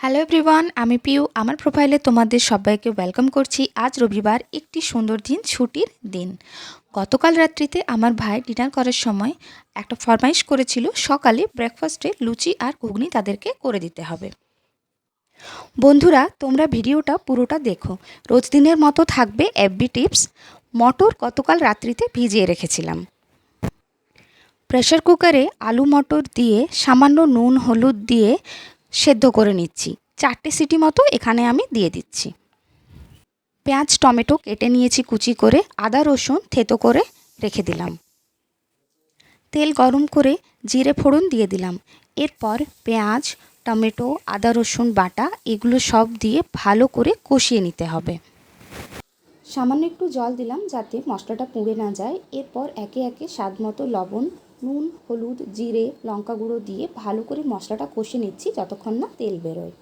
Hello everyone আমি পিউ। আমার প্রোফাইলে তোমাদের সবাইকে ওয়েলকাম করছি। আজ রবিবার, একটি সুন্দর দিন, ছুটির দিন। গতকাল রাত্রিতে আমার ভাই ডিনার করার সময় একটা ফরমাইশ করেছিল, সকালে ব্রেকফাস্টে লুচি আর ঘুগনি তাদেরকে করে দিতে হবে। বন্ধুরা, তোমরা ভিডিওটা পুরোটা দেখো। রোজ দিনের মতো থাকবে এফবি টিপস মটর গতকাল রাত্রিতে ভিজিয়ে রেখেছিলাম। প্রেশার কুকারে আলু মটর দিয়ে সামান্য নুন, হলুদ দিয়ে সেদ্ধ করে নিচ্ছি। চারটে সিটি মতো এখানে আমি দিয়ে দিচ্ছি। পেঁয়াজ, টমেটো কেটে নিয়েছি কুচি করে, আদা, রসুন থেতো করে রেখে দিলাম। তেল গরম করে জিরে ফোড়ন দিয়ে দিলাম। এরপর পেঁয়াজ, টমেটো, আদা, রসুন বাটা এগুলো সব দিয়ে ভালো করে কষিয়ে নিতে হবে। সামান্য একটু জল দিলাম যাতে মশলাটা পুড়ে না যায়। এরপর একে একে স্বাদ মতো লবণ নুন, হলুদ, জিরে, লঙ্কা গুঁড়ো দিয়ে ভালো করে মশলাটা কষে নিচ্ছি যতক্ষণ না তেল বেরোয়।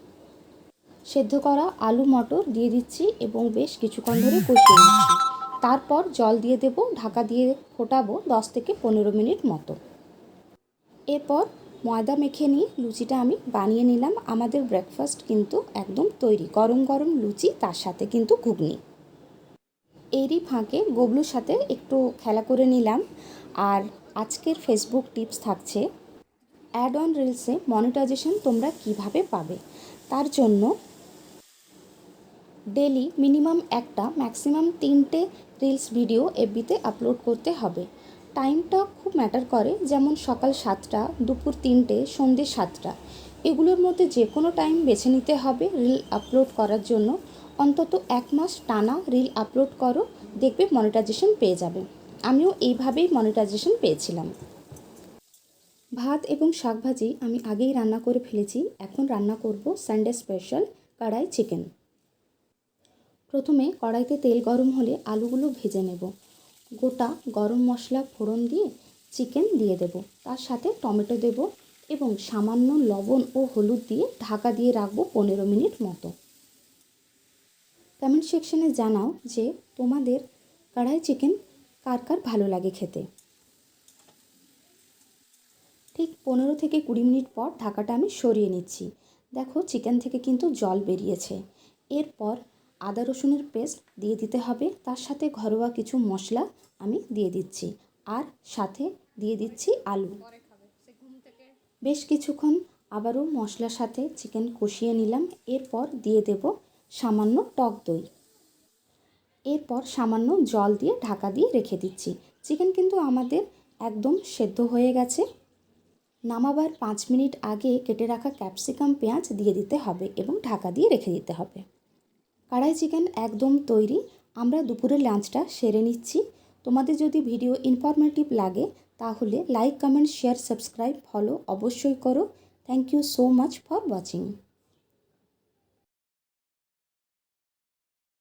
সেদ্ধ করা আলু মটর দিয়ে দিচ্ছি এবং বেশ কিছুক্ষণ ধরে কষিয়ে নিচ্ছি। তারপর জল দিয়ে দেব, ঢাকা দিয়ে ফোটাবো দশ থেকে পনেরো মিনিট মতো। এরপর ময়দা মেখে নিয়ে লুচিটা আমি বানিয়ে নিলাম। আমাদের ব্রেকফাস্ট কিন্তু একদম তৈরি, গরম গরম লুচি, তার সাথে কিন্তু ঘুগনি। এরই ফাঁকে গবলুর সাথে একটু খেলা করে নিলাম। আর আজকের ফেসবুক টিপস থাকছে অ্যাড অন রিলসে মনিটাইজেশন তোমরা কীভাবে পাবে? তার জন্য ডেলি মিনিমাম একটা ম্যাক্সিমাম তিনটে রিলস ভিডিও এফবিতে আপলোড করতে হবে। টাইমটা খুব ম্যাটার করে, যেমন সকাল সাতটা, দুপুর তিনটে সন্ধ্যে সাতটা। এগুলোর মধ্যে যে কোনো টাইম বেছে নিতে হবে রিল আপলোড করার জন্য। অন্তত এক মাস টানা রিল আপলোড করো, দেখবে মনিটাইজেশন পেয়ে যাবে। আমিও এইভাবেই মনিটাইজেশন পেয়েছিলাম। ভাত এবং শাকভাজি আমি আগেই রান্না করে ফেলেছি, এখন রান্না করব সানডে স্পেশাল কড়াই চিকেন প্রথমে কড়াইতে তেল গরম হলে আলুগুলো ভেজে নেব। গোটা গরম মশলা ফোড়ন দিয়ে চিকেন দিয়ে দেব। তার সাথে টমেটো দেব এবং সামান্য লবণ ও হলুদ দিয়ে ঢাকা দিয়ে রাখব পনেরো মিনিট মতো। কমেন্ট সেকশনে জানাও যে তোমাদের কড়াই চিকেন কার কার ভালো লাগে খেতে? ঠিক পনেরো থেকে কুড়ি মিনিট পর ঢাকাটা আমি সরিয়ে নিচ্ছি। দেখো চিকেন থেকে কিন্তু জল বেরিয়েছে। এরপর আদা রসুনের পেস্ট দিয়ে দিতে হবে। তার সাথে ঘরোয়া কিছু মশলা আমি দিয়ে দিচ্ছি। আর সাথে দিয়ে দিচ্ছি আলু। বেশ কিছুক্ষণ আবারও মশলার সাথে চিকেন কষিয়ে নিলাম। এরপর দিয়ে দেব সামান্য টক দই। এরপর সামান্য জল দিয়ে ঢাকা দিয়ে রেখে দিচ্ছি। চিকেন কিন্তু আমাদের একদম সেদ্ধ হয়ে গেছে। নামাবার পাঁচ মিনিট আগে কেটে রাখা ক্যাপসিকাম পেঁয়াজ দিয়ে দিতে হবে এবং ঢাকা দিয়ে রেখে দিতে হবে। কড়াই চিকেন একদম তৈরি। আমরা দুপুরের লাঞ্চটা সেরে নিচ্ছি। তোমাদের যদি ভিডিও ইনফরমেটিভ লাগে, তাহলে like comment share subscribe follow অবশ্যই করো। Thank you so much for watching